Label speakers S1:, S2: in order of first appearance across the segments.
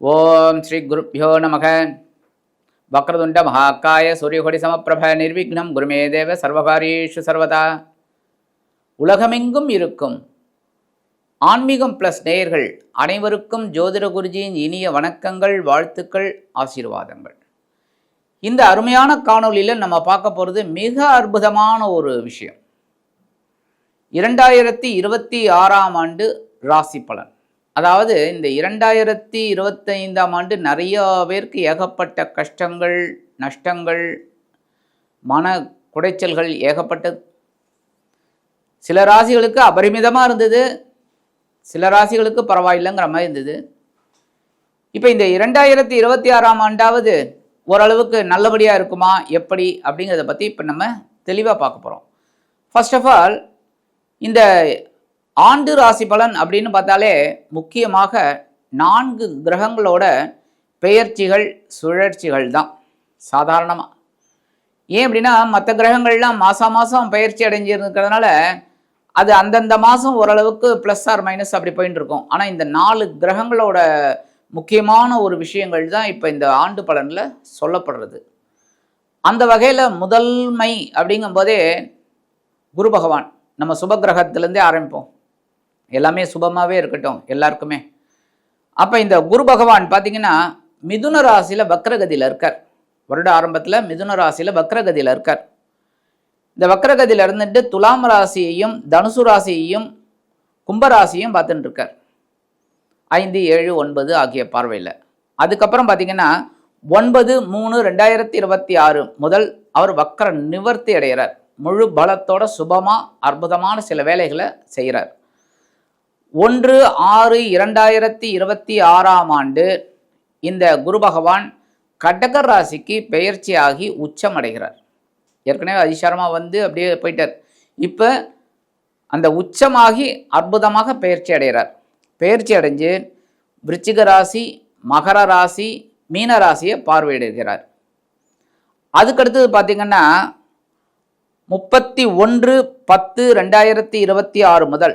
S1: ஓம் ஸ்ரீ குருப்பியோ நமக. வக்ரதுண்ட மகாக்காய சூரியகொடி சமப்பிரப நிர்விக்னம். குருமே தேவ சர்வகாரியேஷு சர்வதா. உலகமெங்கும் இருக்கும் ஆன்மீகம் ப்ளஸ் நேயர்கள் அனைவருக்கும் ஜோதிட குருஜியின் இனிய வணக்கங்கள் வாழ்த்துக்கள் ஆசீர்வாதங்கள். இந்த அருமையான காணொலியில் நம்ம பார்க்க போகிறது மிக அற்புதமான ஒரு விஷயம். இரண்டாயிரத்தி இருபத்தி ஆறாம் ஆண்டு ராசி பலன். அதாவது இந்த இரண்டாயிரத்தி இருபத்தைந்தாம் ஆண்டு நிறைய பேருக்கு ஏகப்பட்ட கஷ்டங்கள் நஷ்டங்கள் மன குடைச்சல்கள் ஏகப்பட்டது. சில ராசிகளுக்கு அபரிமிதமாக இருந்தது. சில ராசிகளுக்கு பரவாயில்லைங்கிற மாதிரி இருந்தது. இப்போ இந்த இரண்டாயிரத்தி இருபத்தி ஆறாம் ஆண்டாவது ஓரளவுக்கு நல்லபடியாக இருக்குமா எப்படி அப்படிங்கிறத பற்றி இப்போ நம்ம தெளிவாக பார்க்க போகிறோம் ஃபர்ஸ்ட் ஆஃப் ஆல் இந்த ஆண்டு ராசி பலன் அப்படின்னு பார்த்தாலே முக்கியமாக நான்கு கிரகங்களோட பெயர்ச்சிகள் சுழற்சிகள் தான் சாதாரணமாக ஏன் அப்படின்னா மற்ற கிரகங்கள்லாம் மாதம் மாதம் பயிற்சி அடைஞ்சிருக்கிறதுனால அது அந்தந்த மாதம் ஓரளவுக்கு ப்ளஸ் ஆர் மைனஸ் அப்படி போயின்னு இருக்கும். ஆனால் இந்த நாலு கிரகங்களோட முக்கியமான ஒரு விஷயங்கள் தான் இப்போ இந்த ஆண்டு பலனில் சொல்லப்படுறது. அந்த வகையில் முதல்மை அப்படிங்கும்போதே குரு பகவான். நம்ம சுபகிரகத்திலேருந்தே ஆரம்பிப்போம். எல்லாமே சுபமாகவே இருக்கட்டும் எல்லாருக்குமே. அப்போ இந்த குரு பகவான் பார்த்தீங்கன்னா மிதுன ராசியில் வக்ரகதியில் இருக்கார். வருட ஆரம்பத்தில் மிதுன ராசியில் வக்ரகதியில் இருக்கார். இந்த வக்ரகதியில் இருந்துட்டு துலாம் ராசியையும் தனுசு ராசியையும் கும்பராசியும் பார்த்துட்டு இருக்கார். ஐந்து ஏழு ஒன்பது ஆகிய பார்வையில். அதுக்கப்புறம் பார்த்தீங்கன்னா ஒன்பது மூணு ரெண்டாயிரத்தி இருபத்தி ஆறு முதல் அவர் வக்கர நிவர்த்தி அடைகிறார். முழு பலத்தோட சுபமாக அற்புதமான சில வேலைகளை செய்கிறார். ஒன்று ஆறு இரண்டாயிரத்தி இருபத்தி ஆறாம் ஆண்டு இந்த குரு பகவான் கடகர் ராசிக்கு பெயர்ச்சியாகி உச்சமடைகிறார். ஏற்கனவே அதிசாரமாக வந்து அப்படியே போயிட்டார். இப்போ அந்த உச்சமாகி அற்புதமாக பெயர்ச்சி அடைகிறார். பெயர்ச்சி அடைஞ்சு விருச்சிக ராசி மகர ராசி மீன ராசியை பார்வையிடுகிறார். அதுக்கடுத்தது பார்த்திங்கன்னா முப்பத்தி ஒன்று பத்து ரெண்டாயிரத்தி இருபத்தி ஆறு முதல்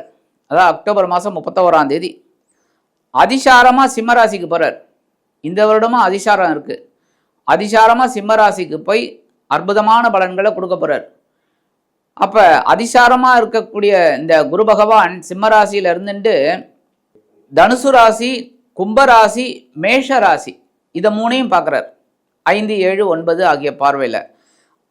S1: அதாவது அக்டோபர் மாதம் முப்பத்தோராம் தேதி. அதிசாரமாக சிம்மராசிக்கு போகிறார் இந்த வருடமும் அதிசாரம் இருக்குது அதிசாரமாக சிம்மராசிக்கு போய் அற்புதமான பலன்களை கொடுக்க போகிறார் அப்போ அதிசாரமாக இருக்கக்கூடிய இந்த குரு பகவான் சிம்மராசியில் இருந்துட்டு தனுசு ராசி கும்பராசி மேஷ ராசி இதை மூணையும் பார்க்குறார். ஐந்து ஏழு ஒன்பது ஆகிய பார்வையில்.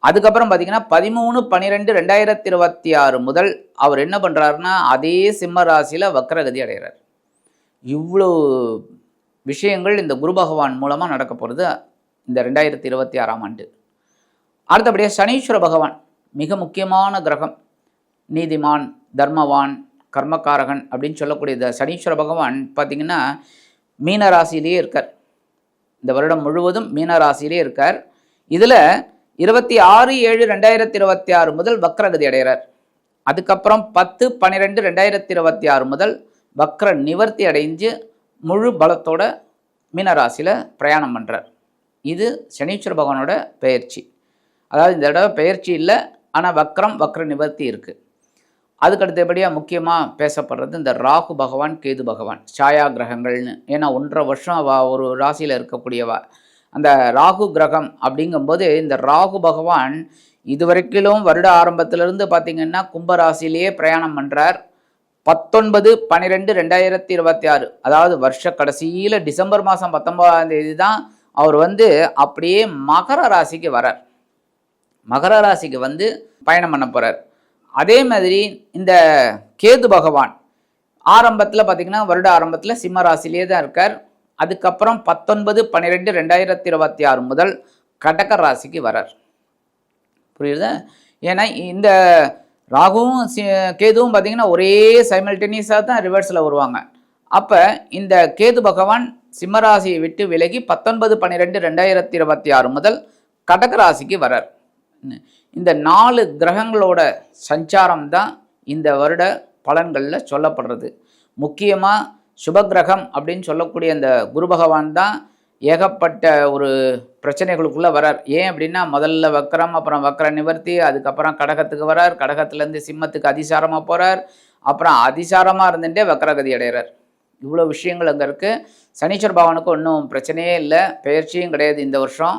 S1: அதுக்கப்புறம் பார்த்தீங்கன்னா பதிமூணு பன்னிரெண்டு ரெண்டாயிரத்தி இருபத்தி ஆறு முதல் அவர் என்ன பண்ணுறாருன்னா அதே சிம்ம ராசியில் வக்ரகதி அடைகிறார். இவ்வளோ விஷயங்கள் இந்த குரு பகவான் மூலமாக நடக்க போகிறது இந்த ரெண்டாயிரத்தி இருபத்தி ஆறாம் ஆண்டு. அடுத்தபடியாக சனீஸ்வர பகவான் மிக முக்கியமான கிரகம். நீதிமான் தர்மவான் கர்மகாரகன் அப்படின்னு சொல்லக்கூடிய இந்த சனீஸ்வர பகவான் பார்த்திங்கன்னா மீனராசியிலே இருக்கார். இந்த வருடம் முழுவதும் மீனராசியிலே இருக்கார். இதில் இருபத்தி ஆறு ஏழு ரெண்டாயிரத்தி இருபத்தி ஆறு முதல் வக்ரகதி அடைகிறார். அதுக்கப்புறம் பத்து பன்னிரெண்டு ரெண்டாயிரத்தி இருபத்தி ஆறு முதல் வக்ர நிவர்த்தி அடைஞ்சு முழு பலத்தோட மீனராசியில் பிரயாணம் பண்ணுறார் இது சனீஸ்வர பகவானோட பெயர்ச்சி. அதாவது இந்த தடவை பெயர்ச்சி இல்லை ஆனால் வக்ரம் வக்ர நிவர்த்தி இருக்குது அதுக்கு அடுத்தபடியாக முக்கியமாக பேசப்படுறது இந்த ராகு பகவான் கேது பகவான் சாயா கிரகங்கள்னு ஏன்னா ஒன்றரை வருஷம் அவ ஒரு ராசியில் இருக்கக்கூடியவா. அந்த ராகு கிரகம் அப்படிங்கும்போது இந்த ராகு பகவான் இதுவரைக்கிலும் வருட ஆரம்பத்திலிருந்து பார்த்திங்கன்னா கும்பராசிலேயே பிரயாணம் பண்ணுறார் பத்தொன்பது பன்னிரெண்டு ரெண்டாயிரத்தி இருபத்தி ஆறு அதாவது வருஷ கடைசியில் டிசம்பர் மாதம் பத்தொன்பதாம் தேதி தான் அவர் வந்து அப்படியே மகர ராசிக்கு வரார். மகர ராசிக்கு வந்து பயணம் பண்ண போகிறார் அதே மாதிரி இந்த கேது பகவான் ஆரம்பத்தில் பார்த்திங்கன்னா வருட ஆரம்பத்தில் சிம்ம ராசிலேயே தான் இருக்கார். அதுக்கப்புறம் பத்தொன்பது பன்னிரெண்டு ரெண்டாயிரத்தி இருபத்தி ஆறு முதல் கடக ராசிக்கு வரார். புரியுதா? ஏன்னா இந்த ராகுவும் சி கேதுவும் பார்த்திங்கன்னா ஒரே சைமல்டேனியஸாக தான் ரிவர்ஸில் வருவாங்க. அப்போ இந்த கேது பகவான் சிம்மராசியை விட்டு விலகி பத்தொன்பது பன்னிரெண்டு ரெண்டாயிரத்தி இருபத்தி ஆறு முதல் கடக ராசிக்கு வரார். இந்த நாலு கிரகங்களோட சஞ்சாரம் தான் இந்த வருட பலன்களில் சொல்லப்படுறது. முக்கியமாக சுபகிரகம் அப்படின்னு சொல்லக்கூடிய அந்த குரு பகவான் தான் ஏகப்பட்ட ஒரு பிரச்சனைகளுக்குள்ளே வரார். ஏன் அப்படின்னா முதல்ல வக்கரம் அப்புறம் வக்கர நிவர்த்தி அதுக்கப்புறம் கடகத்துக்கு வரார். கடகத்துலேருந்து சிம்மத்துக்கு அதிசாரமாக போகிறார் அப்புறம் அதிசாரமாக இருந்துட்டே வக்கரகதி அடைகிறார். இவ்வளோ விஷயங்கள் அங்கே இருக்குது சனீஸ்வர பகவானுக்கு ஒன்றும் பிரச்சனையே இல்லை. பெயர்ச்சியும் கிடையாது இந்த வருஷம்.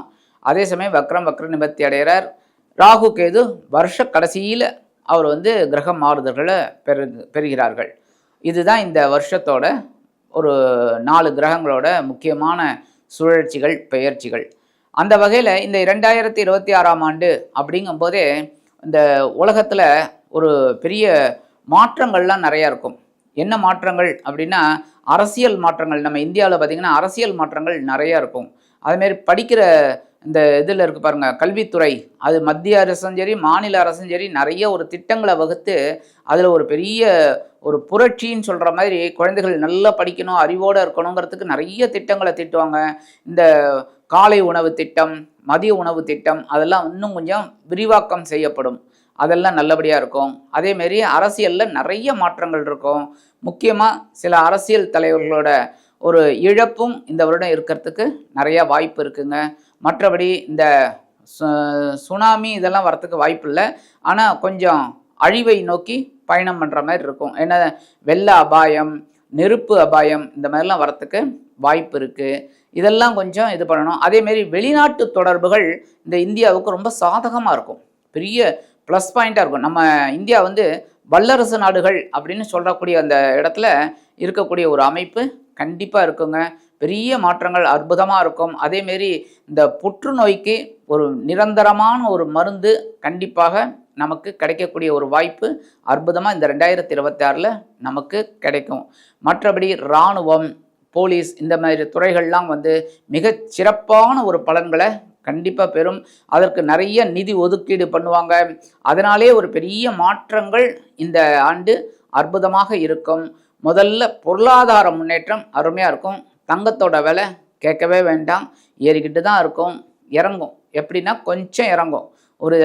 S1: அதே சமயம் வக்ரம் வக்ர நிவர்த்தி அடைகிறார். ராகு கேது வருஷ கடைசியில் அவர் வந்து கிரக மாறுதல்களை பெறு பெறுகிறார்கள். இதுதான் இந்த வருஷத்தோட ஒரு நாலு கிரகங்களோட முக்கியமான சுழற்சிகள் பெயர்ச்சிகள். அந்த வகையில் இந்த இரண்டாயிரத்தி இருபத்தி ஆறாம் ஆண்டு அப்படிங்கும்போதே இந்த உலகத்தில் ஒரு பெரிய மாற்றங்கள்லாம் நிறையா இருக்கும். என்ன மாற்றங்கள் அப்படின்னா அரசியல் மாற்றங்கள். நம்ம இந்தியாவில் பார்த்திங்கன்னா அரசியல் மாற்றங்கள் நிறையா இருக்கும். அதுமாரி படிக்கிற இந்த இதில் இருக்கு பாருங்க கல்வித்துறை. அது மத்திய அரசும் சரி மாநில அரசும் சரி நிறைய ஒரு திட்டங்களை வகுத்து அதில் ஒரு பெரிய ஒரு புரட்சின்னு சொல்கிற மாதிரி குழந்தைகள் நல்லா படிக்கணும் அறிவோடு இருக்கணுங்கிறதுக்கு நிறைய திட்டங்களை திட்டுவாங்க. இந்த காலை உணவு திட்டம் மதிய உணவு திட்டம் அதெல்லாம் இன்னும் கொஞ்சம் விரிவாக்கம் செய்யப்படும். அதெல்லாம் நல்லபடியாக இருக்கும். அதேமாரி அரசியலில் நிறைய மாற்றங்கள் இருக்கும். முக்கியமாக சில அரசியல் தலைவர்களோட ஒரு இழப்பும் இந்த வருடம் இருக்கிறதுக்கு நிறையா வாய்ப்பு இருக்குங்க. மற்றபடி இந்த சு- சுனாமி இதெல்லாம் வரத்துக்கு வாய்ப்பு இல்லை ஆனால் கொஞ்சம் அழிவை நோக்கி பயணம் பண்ணுற மாதிரி இருக்கும். ஏன்னா வெள்ள அபாயம் நெருப்பு அபாயம் இந்த மாதிரிலாம் வரத்துக்கு வாய்ப்பு இருக்குது இதெல்லாம் கொஞ்சம் இது பண்ணணும். அதேமாரி வெளிநாட்டு தொடர்புகள் இந்த இந்தியாவுக்கு ரொம்ப சாதகமாக இருக்கும். பெரிய ப்ளஸ் பாயிண்ட்டாக இருக்கும். நம்ம இந்தியா வந்து வல்லரசு நாடுகள் அப்படின்னு சொல்லக்கூடிய அந்த இடத்துல இருக்கக்கூடிய ஒரு அமைப்பு கண்டிப்பாக இருக்குங்க. பெரிய மாற்றங்கள் அற்புதமாக இருக்கும். அதேமாரி இந்த புற்றுநோய்க்கு ஒரு நிரந்தரமான ஒரு மருந்து கண்டிப்பாக நமக்கு கிடைக்கக்கூடிய ஒரு வாய்ப்பு அற்புதமாக இந்த ரெண்டாயிரத்தி இருபத்தி நமக்கு கிடைக்கும். மற்றபடி இராணுவம் போலீஸ் இந்த மாதிரி துறைகள்லாம் வந்து மிகச் சிறப்பான ஒரு பலன்களை கண்டிப்பாக பெறும். அதற்கு நிறைய நிதி ஒதுக்கீடு பண்ணுவாங்க. அதனாலே ஒரு பெரிய மாற்றங்கள் இந்த ஆண்டு அற்புதமாக இருக்கும். முதல்ல பொருளாதார முன்னேற்றம் அருமையாக இருக்கும். தங்கத்தோட விலை கேட்கவே வேண்டாம். ஏறிக்கிட்டு தான் இருக்கும். இறங்கும். எப்படின்னா கொஞ்சம் இறங்கும். ஒரு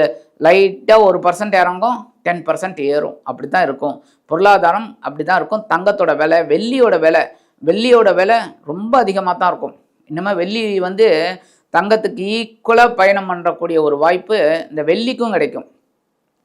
S1: லைட்டாக ஒரு பர்சன்ட் இறங்கும் டென் பர்சன்ட் ஏறும். அப்படி தான் இருக்கும். பொருளாதாரம் அப்படி தான் இருக்கும். தங்கத்தோட விலை வெள்ளியோட விலை வெள்ளியோட விலை ரொம்ப அதிகமாக தான் இருக்கும். இனிமேல் வெள்ளி வந்து தங்கத்துக்கு ஈக்குவலாக பயணம் பண்ணக்கூடிய ஒரு வாய்ப்பு இந்த வெள்ளிக்கும் கிடைக்கும்.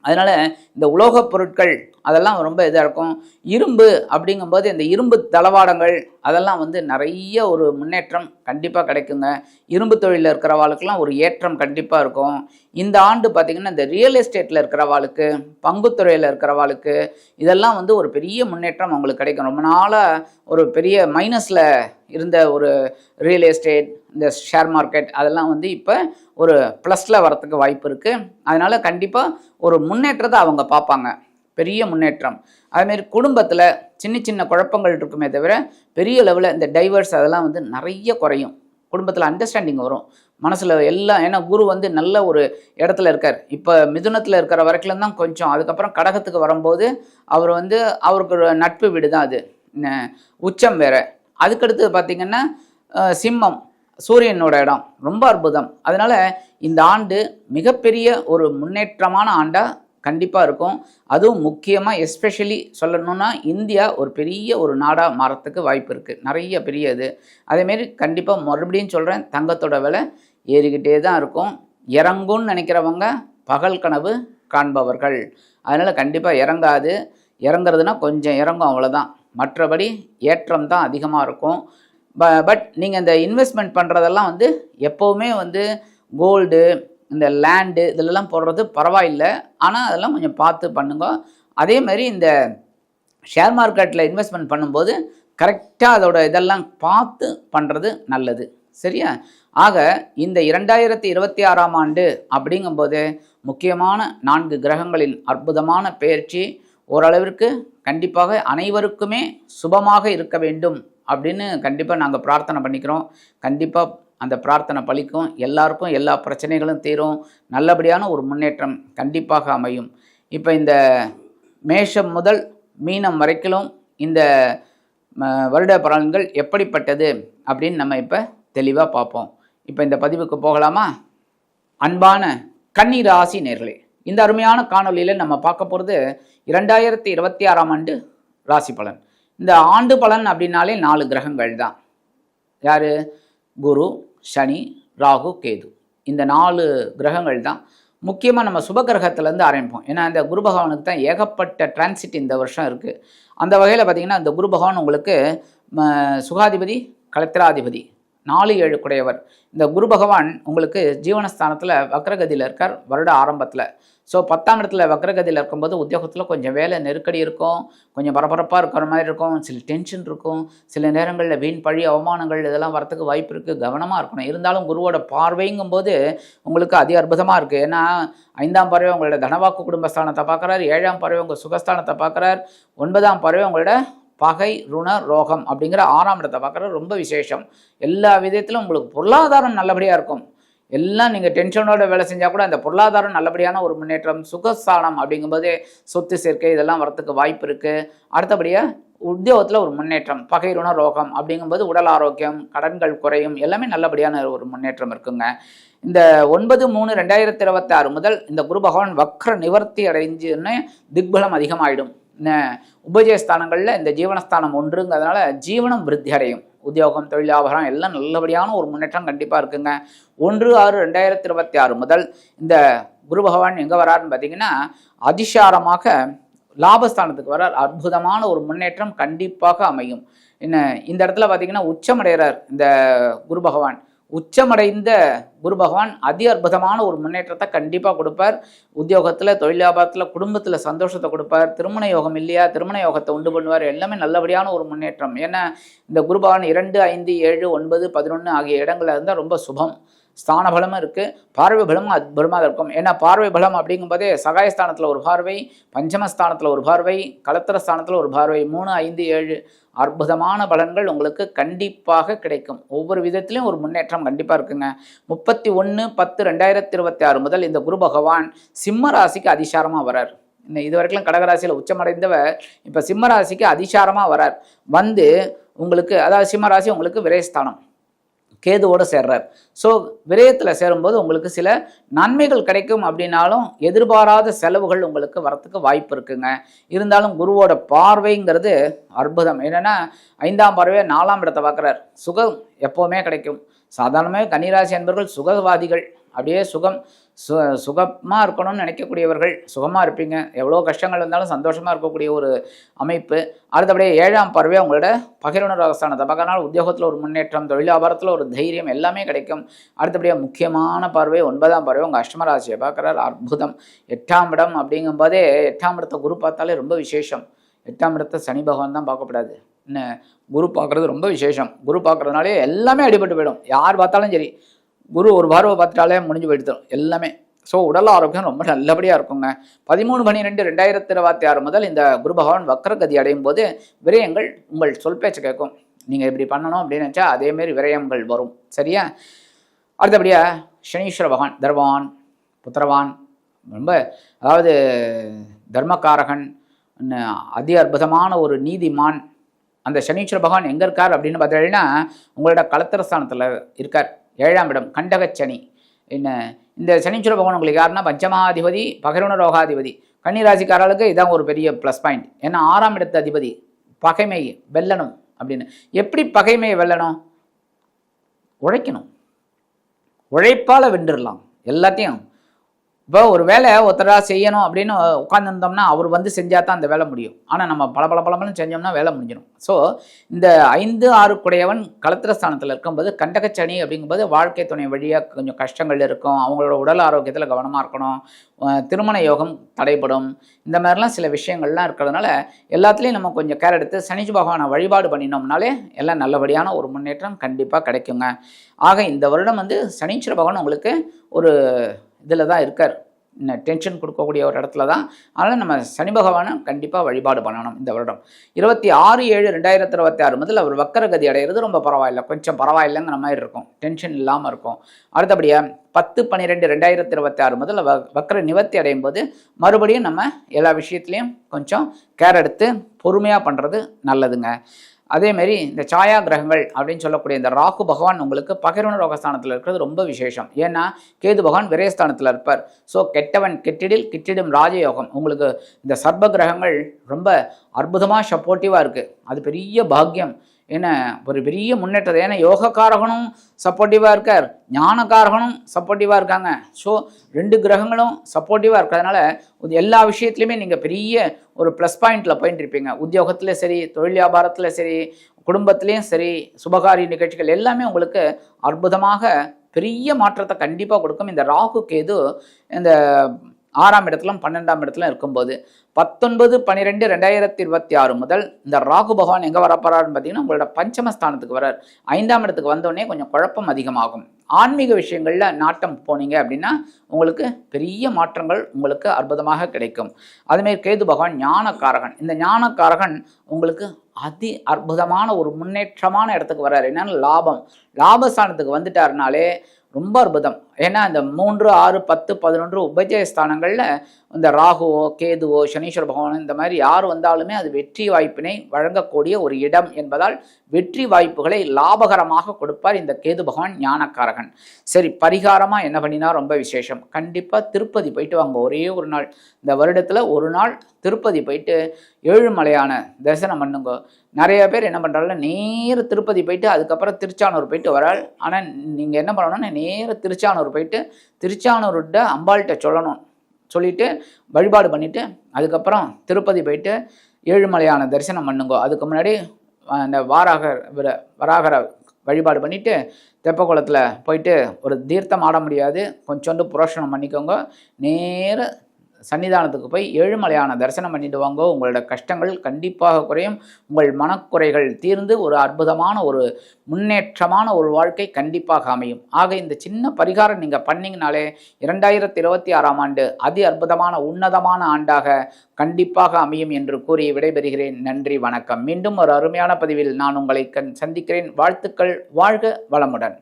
S1: அதனால் இந்த உலோகப் பொருட்கள் அதெல்லாம் ரொம்ப இதாக இருக்கும். இரும்பு அப்படிங்கும்போது இந்த இரும்பு தளவாடங்கள் அதெல்லாம் வந்து நிறைய ஒரு முன்னேற்றம் கண்டிப்பாக கிடைக்குங்க. இரும்பு தொழிலில் இருக்கிறவாளுக்கெல்லாம் ஒரு ஏற்றம் கண்டிப்பாக இருக்கும். இந்த ஆண்டு பார்த்திங்கன்னா இந்த ரியல் எஸ்டேட்டில் இருக்கிறவாளுக்கு பங்குத்துறையில் இருக்கிறவாளுக்கு இதெல்லாம் வந்து ஒரு பெரிய முன்னேற்றம் அவங்களுக்கு கிடைக்கும். ரொம்ப நாளாக ஒரு பெரிய மைனஸில் இருந்த ஒரு ரியல் எஸ்டேட் இந்த ஷேர் மார்க்கெட் அதெல்லாம் வந்து இப்போ ஒரு ப்ளஸில் வரத்துக்கு வாய்ப்பு இருக்குது அதனால் கண்டிப்பாக ஒரு முன்னேற்றத்தை அவங்க பார்ப்பாங்க. பெரிய முன்னேற்றம். அதுமாரி குடும்பத்தில் சின்ன சின்ன குழப்பங்கள் இருக்குமே தவிர பெரிய லெவலில் இந்த டைவர்ஸ் அதெல்லாம் வந்து நிறைய குறையும். குடும்பத்தில் அண்டர்ஸ்டாண்டிங் வரும். மனசில் எல்லாம் ஏன்னா குரு வந்து நல்ல ஒரு இடத்துல இருக்கார். இப்போ மிதுனத்தில் இருக்கிற வரைக்கும் தான் கொஞ்சம். அதுக்கப்புறம் கடகத்துக்கு வரும்போது அவர் வந்து அவருக்கு நட்பு வீடு தான் அது உச்சம் வேறு. அதுக்கடுத்து பார்த்திங்கன்னா சிம்மம் சூரியனோட இடம். ரொம்ப அற்புதம். அதனால் இந்த ஆண்டு மிகப்பெரிய ஒரு முன்னேற்றமான ஆண்டாக கண்டிப்பாக இருக்கும். அதுவும் முக்கியமாக எஸ்பெஷலி சொல்லணும்னா இந்தியா ஒரு பெரிய ஒரு நாடாக மாறத்துக்கு வாய்ப்பு இருக்குது நிறைய பெரிய இது. அதேமாரி கண்டிப்பாக மறுபடியும் சொல்கிறேன் தங்கத்தோட விலை ஏறிக்கிட்டே தான் இருக்கும். இறங்கும்னு நினைக்கிறவங்க பகல் கனவு காண்பவர்கள். அதனால் கண்டிப்பாக இறங்காது. இறங்குறதுனா கொஞ்சம் இறங்கும் அவ்வளோதான் மற்றபடி ஏற்றம் தான் அதிகமாக இருக்கும். ப பட் நீங்கள் இந்த இன்வெஸ்ட்மெண்ட் பண்ணுறதெல்லாம் வந்து எப்போவுமே வந்து கோல்டு இந்த லேண்டு இதிலெல்லாம் போடுறது பரவாயில்லை. ஆனால் அதெல்லாம் கொஞ்சம் பார்த்து பண்ணுங்க. அதே மாதிரி இந்த ஷேர் மார்க்கெட்டில் இன்வெஸ்ட்மெண்ட் பண்ணும்போது கரெக்டாக அதோட இதெல்லாம் பார்த்து பண்ணுறது நல்லது. சரியா? ஆக இந்த இரண்டாயிரத்தி இருபத்தி ஆறாம் ஆண்டு அப்படிங்கும்போது முக்கியமான நான்கு கிரகங்களின் அற்புதமான பெயர்ச்சி ஓரளவிற்கு கண்டிப்பாக அனைவருக்குமே சுபமாக இருக்க வேண்டும் அப்படின்னு கண்டிப்பாக நாங்கள் பிரார்த்தனை பண்ணிக்கிறோம். கண்டிப்பாக அந்த பிரார்த்தனை பலிக்கும். எல்லாருக்கும் எல்லா பிரச்சனைகளும் தீரும். நல்லபடியான ஒரு முன்னேற்றம் கண்டிப்பாக அமையும். இப்போ இந்த மேஷம் முதல் மீனம் வரைக்கும் இந்த வருட பலன்கள் எப்படிப்பட்டது அப்படின்னு நம்ம இப்போ தெளிவாக பார்ப்போம். இப்போ இந்த பதிவுக்கு போகலாமா? அன்பான கன்னி ராசி நேர்களே இந்த அருமையான காணொளியில் நம்ம பார்க்க போகிறது இரண்டாயிரத்தி இருபத்தி ஆறாம் ஆண்டு ராசி பலன். இந்த ஆண்டு பலன் அப்படின்னாலே நாலு கிரகங்கள் தான். யார்? குரு சனி ராகு கேது. இந்த நாலு கிரகங்கள் தான். முக்கியமாக நம்ம சுப கிரகத்துலேருந்து ஆரம்பிப்போம். ஏன்னா இந்த குரு பகவானுக்கு தான் ஏகப்பட்ட டிரான்சிட் இந்த வருஷம் இருக்குது அந்த வகையில் பார்த்திங்கன்னா இந்த குரு பகவான் உங்களுக்கு சுகாதிபதி கலத்திராதிபதி நாலு ஏழு குடையவர். இந்த குரு பகவான் உங்களுக்கு ஜீவனஸ்தானத்தில் வக்ரகதியில் இருக்கார் வருட ஆரம்பத்தில். ஸோ பத்தாம் இடத்துல வக்ரகதியில் இருக்கும்போது உத்தியோகத்தில் கொஞ்சம் வேலை நெருக்கடி இருக்கும். கொஞ்சம் பரபரப்பாக இருக்கிற மாதிரி இருக்கும். சில டென்ஷன் இருக்கும். சில நேரங்களில் வீண் பழி அவமானங்கள் இதெல்லாம் வரத்துக்கு வாய்ப்பு இருக்குது கவனமாக இருக்கணும். இருந்தாலும் குருவோட பார்வைங்கும்போது உங்களுக்கு அதி அற்புதமாக இருக்குது ஏன்னா ஐந்தாம் பறவை உங்களோட தனவாக்கு குடும்பஸ்தானத்தை பார்க்குறாரு. ஏழாம் பறவை உங்கள் சுகஸ்தானத்தை பார்க்குறார். ஒன்பதாம் பறவை உங்களோட பகை ருண ரோகம் அப்படிங்கிற ஆறாம் இடத்தை பார்க்குறது ரொம்ப விசேஷம். எல்லா விதத்திலும் உங்களுக்கு பொருளாதாரம் நல்லபடியாக இருக்கும். எல்லாம் நீங்கள் டென்ஷனோட வேலை செஞ்சால் கூட அந்த பொருளாதாரம் நல்லபடியான ஒரு முன்னேற்றம் சுகஸ்தானம் அப்படிங்கும்போது சொத்து சேர்க்கை இதெல்லாம் வரத்துக்கு வாய்ப்பு இருக்குது அடுத்தபடியாக உத்தியோகத்தில் ஒரு முன்னேற்றம் பகைருண ரோகம் அப்படிங்கும்போது உடல் ஆரோக்கியம் கடன்கள் குறையும் எல்லாமே நல்லபடியான ஒரு முன்னேற்றம் இருக்குங்க. இந்த ஒன்பது மூணு ரெண்டாயிரத்தி இருபத்தி ஆறு முதல் இந்த குரு பகவான் வக்ர நிவர்த்தி அடைஞ்சுன்னு திக்பலம் அதிகமாயிடும். உபஜயஸ்தானங்களில் இந்த ஜீவனஸ்தானம் ஒன்றுங்கிறதுனால ஜீவனம் விருத்தி அடையும். உத்தியோகம் தொழில் வியாபாரம் எல்லாம் நல்லபடியான ஒரு முன்னேற்றம் கண்டிப்பாக இருக்குங்க. ஒன்று ஆறு ரெண்டாயிரத்தி இருபத்தி ஆறு முதல் இந்த குரு பகவான் எங்கே வராருன்னு பார்த்தீங்கன்னா அதிசாரமாக லாபஸ்தானத்துக்கு வரார். அற்புதமான ஒரு முன்னேற்றம் கண்டிப்பாக அமையும். என்ன இந்த இடத்துல பார்த்தீங்கன்னா உச்சமடைகிறார் இந்த குரு பகவான். உச்சமடைந்த குரு பகவான் அதி அற்புதமான ஒரு முன்னேற்றத்தை கண்டிப்பாக கொடுப்பார். உத்தியோகத்தில் தொழில் வியாபாரத்தில் குடும்பத்தில் சந்தோஷத்தை கொடுப்பார். திருமண யோகம் இல்லையா? திருமண யோகத்தை உண்டு பண்ணுவார். எல்லாமே நல்லபடியான ஒரு முன்னேற்றம். ஏன்னா இந்த குரு பகவான் இரண்டு ஐந்து ஏழு ஒன்பது பதினொன்று ஆகிய இடங்களில் இருந்தால் ரொம்ப சுபம். ஸ்தான பலமும் இருக்குது பார்வை பலமும் அற்புதமாக இருக்கும். ஏன்னா பார்வை பலம் அப்படிங்கும்போதே சகாயஸ்தானத்தில் ஒரு பார்வை பஞ்சமஸ்தானத்தில் ஒரு பார்வை கலத்திர ஸ்தானத்தில் ஒரு பார்வை. மூணு ஐந்து ஏழு அற்புதமான பலன்கள் உங்களுக்கு கண்டிப்பாக கிடைக்கும். ஒவ்வொரு விதத்திலையும் ஒரு முன்னேற்றம் கண்டிப்பாக இருக்குங்க. முப்பத்தி ஒன்று பத்து ரெண்டாயிரத்தி இருபத்தி ஆறு முதல் இந்த குரு பகவான் சிம்ம ராசிக்கு அதிசாரமாக வரார். இன்னும் இது வரைக்கும் கடகராசியில் உச்சமடைந்தவர் இப்போ சிம்ம ராசிக்கு அதிசாரமாக வரார். வந்து உங்களுக்கு அதாவது சிம்ம ராசி உங்களுக்கு விரைஸ்தானம் கேதுவோடு சேர்றார். ஸோ விரயத்தில் சேரும்போது உங்களுக்கு சில நன்மைகள் கிடைக்கும் அப்படின்னாலும் எதிர்பாராத செலவுகள் உங்களுக்கு வரத்துக்கு வாய்ப்பு இருக்குங்க. இருந்தாலும் குருவோட பார்வைங்கிறது அற்புதம். என்னென்னா ஐந்தாம் பார்வையை நாலாம் இடத்தை பார்க்குறார். சுகம் எப்போவுமே கிடைக்கும். சாதாரணமே கன்னிராசி என்பவர்கள் சுகவாதிகள். அப்படியே சுகம் சு சுகமாக இருக்கணும்னு நினைக்கக்கூடியவர்கள் சுகமாக இருப்பீங்க. எவ்வளோ கஷ்டங்கள் இருந்தாலும் சந்தோஷமாக இருக்கக்கூடிய ஒரு அமைப்பு. அடுத்தபடியே ஏழாம் பார்வை உங்களோட பகிர்வுணர் அவஸ்தானத்தை பார்க்கறனால உத்தியோகத்தில் ஒரு முன்னேற்றம் தொழில் வியாபாரத்தில் ஒரு தைரியம் எல்லாமே கிடைக்கும். அடுத்தபடியாக முக்கியமான பார்வை ஒன்பதாம் பார்வை உங்கள் அஷ்டமராசியை பார்க்குறாரு. அற்புதம். எட்டாம் இடம் அப்படிங்கும்போதே எட்டாம் இடத்தை குரு பார்த்தாலே ரொம்ப விசேஷம். எட்டாம் இடத்தை சனி பகவான் தான் பார்க்கப்படாது. என்ன? குரு பார்க்குறது ரொம்ப விசேஷம். குரு பார்க்குறதுனாலே எல்லாமே அடிபட்டு போயிடும். யார் பார்த்தாலும் சரி. குரு ஒரு பார்வை பார்த்துட்டாலே முடிஞ்சு போயிடுத்தோம் எல்லாமே. ஸோ உடல் ஆரோக்கியம் ரொம்ப நல்லபடியாக இருக்குங்க. பதிமூணு பன்னிரெண்டு ரெண்டாயிரத்தி இருபத்தி ஆறு முதல் இந்த குரு பகவான் வக்ரகதி அடையும் போது விரயங்கள் உங்கள் சொல் பேச்சு கேட்கும். நீங்கள் இப்படி பண்ணணும் அப்படின்னு நினச்சா அதேமாரி விரயங்கள் வரும். சரியா? அடுத்தபடியாக சனீஸ்வர பகவான் தர்வான் புத்திரவான் ரொம்ப அதாவது தர்மகாரகன் அதி அற்புதமான ஒரு நீதிமான். அந்த சனீஸ்வர பகவான் எங்கே இருக்கார் அப்படின்னு பார்த்தீங்கன்னா உங்களோட கலத்திரஸ்தானத்தில் இருக்கார். ஏழாம் இடம் கண்டகச்சனி என்ன? இந்த சனீஸ்வர பகவான் உங்களுக்கு யாருன்னா பஞ்சமாதிபதி பகருண ரோகாதிபதி. கன்னிராசிக்காரர்களுக்கு இதான் ஒரு பெரிய ப்ளஸ் பாயிண்ட் ஏன்னா ஆறாம் இடத்து அதிபதி பகைமை வெல்லணும் அப்படின்னு. எப்படி பகைமையை வெல்லணும்? உழைக்கணும். உழைப்பால் வென்றுடலாம் எல்லாத்தையும் இப்போ ஒரு வேலை ஒருத்தராக செய்யணும் அப்படின்னு உட்காந்துருந்தோம்னா அவர் வந்து செஞ்சால் தான் அந்த வேலை முடியும். ஆனால் நம்ம பல பல பலபலன்னு செஞ்சோம்னா வேலை முடிஞ்சிடும் ஸோ இந்த ஐந்து ஆறு குடையவன் களத்திரஸ்தானத்தில் இருக்கும்போது கண்டகச்சனி அப்படிங்கும்போது வாழ்க்கை துணை வழியாக கொஞ்சம் கஷ்டங்கள் இருக்கும். அவங்களோட உடல் ஆரோக்கியத்தில் கவனமாக இருக்கணும். திருமண யோகம் தடைபடும். இந்த மாதிரிலாம் சில விஷயங்கள்லாம் இருக்கிறதுனால எல்லாத்துலேயும் நம்ம கொஞ்சம் கேர் எடுத்து சனிஜ் பகவானை வழிபாடு பண்ணினோம்னாலே எல்லாம் நல்லபடியான ஒரு முன்னேற்றம் கண்டிப்பாக கிடைக்குங்க. ஆக இந்த வருடம் வந்து சனீஸ்வர பகவான் உங்களுக்கு ஒரு இதில் தான் இருக்கார். இந்த டென்ஷன் கொடுக்கக்கூடிய ஒரு இடத்துல தான் அதனால் நம்ம சனி பகவானை கண்டிப்பாக வழிபாடு பண்ணணும் இந்த வருடம். இருபத்தி ஆறு ஏழு ரெண்டாயிரத்தி இருபத்தி ஆறு முதல் அவர் வக்கரகதி அடைகிறது ரொம்ப பரவாயில்ல. கொஞ்சம் பரவாயில்லைங்கிற மாதிரி இருக்கும். டென்ஷன் இல்லாமல் இருக்கும். அடுத்தபடியாக பத்து பன்னிரெண்டு ரெண்டாயிரத்தி இருபத்தி ஆறு முதல் வ வக்கர நிவர்த்தி அடையும் போது மறுபடியும் நம்ம எல்லா விஷயத்துலையும் கொஞ்சம் கேர் எடுத்து பொறுமையாக பண்ணுறது நல்லதுங்க. அதேமாரி இந்த சாயா கிரகங்கள் அப்படின்னு சொல்லக்கூடிய இந்த ராகு பகவான் உங்களுக்கு பகிர்வன ரோகஸ்தானத்தில் இருக்கிறது ரொம்ப விசேஷம். ஏன்னா கேது பகவான் விரயஸ்தானத்தில் இருப்பார். ஸோ கெட்டவன் கெட்டிடில் கிட்டிடும் ராஜயோகம். உங்களுக்கு இந்த சர்ப கிரகங்கள் ரொம்ப அற்புதமாக சப்போர்ட்டிவாக இருக்குது அது பெரிய பாக்கியம். என்ன ஒரு பெரிய முன்னேற்றம் ஏன்னா யோகக்காரகனும் சப்போர்ட்டிவாக இருக்கார். ஞானக்காரகனும் சப்போர்ட்டிவாக இருக்காங்க. ஸோ ரெண்டு கிரகங்களும் சப்போர்ட்டிவாக இருக்கிறதுனால இது எல்லா விஷயத்துலையுமே நீங்கள் பெரிய ஒரு ப்ளஸ் பாயிண்டில் போயிட்டு இருப்பீங்க. உத்தியோகத்தில் சரி தொழில் வியாபாரத்தில் சரி குடும்பத்துலேயும் சரி சுபகாரிய நிகழ்ச்சிகள் எல்லாமே உங்களுக்கு அற்புதமாக பெரிய மாற்றத்தை கண்டிப்பாக கொடுக்கும். இந்த ராகு கேது இந்த ஆறாம் இடத்துல பன்னெண்டாம் இடத்துல இருக்கும்போது. பத்தொன்பது பன்னிரெண்டு ரெண்டாயிரத்தி இருபத்தி ஆறு முதல் இந்த ராகு பகவான் எங்கே வரப்போறாருன்னு பார்த்தீங்கன்னா உங்களோட பஞ்சமஸ்தானத்துக்கு வரார் ஐந்தாம் இடத்துக்கு வந்தோடனே கொஞ்சம் குழப்பம் அதிகமாகும். ஆன்மீக விஷயங்களில் நாட்டம் போனீங்க அப்படின்னா உங்களுக்கு பெரிய மாற்றங்கள் உங்களுக்கு அற்புதமாக கிடைக்கும். அதுமாரி கேது பகவான் ஞானக்காரகன். இந்த ஞானக்காரகன் உங்களுக்கு அதி அற்புதமான ஒரு முன்னேற்றமான இடத்துக்கு வர்றாரு. என்னன்னா லாபம். லாபஸ்தானத்துக்கு வந்துட்டாருனாலே ரொம்ப அற்புதம். ஏன்னா இந்த மூன்று ஆறு பத்து பதினொன்று உபஜய ஸ்தானங்களில் இந்த ராகுவோ கேதுவோ சனீஸ்வர பகவான் இந்த மாதிரி யார் வந்தாலுமே அது வெற்றி வாய்ப்பினை வழங்கக்கூடிய ஒரு இடம் என்பதால் வெற்றி வாய்ப்புகளை லாபகரமாக கொடுப்பார் இந்த கேது பகவான் ஞானக்காரகன். சரி பரிகாரமாக என்ன பண்ணினா ரொம்ப விசேஷம். கண்டிப்பாக திருப்பதி போயிட்டு வாங்க. ஒரே ஒரு நாள். இந்த வருடத்தில் ஒரு நாள் திருப்பதி போயிட்டு ஏழுமலையான தரிசனம் பண்ணுங்க. நிறைய பேர் என்ன பண்ணுறாங்க நேர திருப்பதி போயிட்டு அதுக்கப்புறம் திருச்சானூர் போயிட்டு வராள் ஆனால் நீங்கள் என்ன பண்ணணும்னா நேர திருச்சானூர் போயிட்டு திருச்சானூர்கிட்ட அம்பாள்கிட்ட சொல்லணும். சொல்லிட்டு வழிபாடு பண்ணிவிட்டு அதுக்கப்புறம் திருப்பதி போயிட்டு ஏழுமலையான தரிசனம் பண்ணுங்கோ. அதுக்கு முன்னாடி அந்த வாராகர் விர- வராகர வழிபாடு பண்ணிவிட்டு தெப்பக்குளத்தில் போயிட்டு ஒரு தீர்த்தம் ஆட முடியாது. கொஞ்சோண்டு புரோஷனம் பண்ணிக்கோங்க. நேர சன்னிதானத்துக்கு போய் ஏழுமலையான தரிசனம் பண்ணிட்டு வாங்க. உங்களோட கஷ்டங்கள் கண்டிப்பாக குறையும். உங்கள் மனக்குறைகள் தீர்ந்து ஒரு அற்புதமான ஒரு முன்னேற்றமான ஒரு வாழ்க்கை கண்டிப்பாக அமையும். ஆக இந்த சின்ன பரிகாரம் நீங்கள் பண்ணிங்கனாலே இரண்டாயிரத்தி இருபத்தி ஆறாம் ஆண்டு அதி அற்புதமான உன்னதமான ஆண்டாக கண்டிப்பாக அமையும் என்று கூறி விடைபெறுகிறேன். நன்றி வணக்கம். மீண்டும் ஒரு அருமையான பதிவில் நான் உங்களை கண் சந்திக்கிறேன். வாழ்த்துக்கள். வாழ்க வளமுடன்.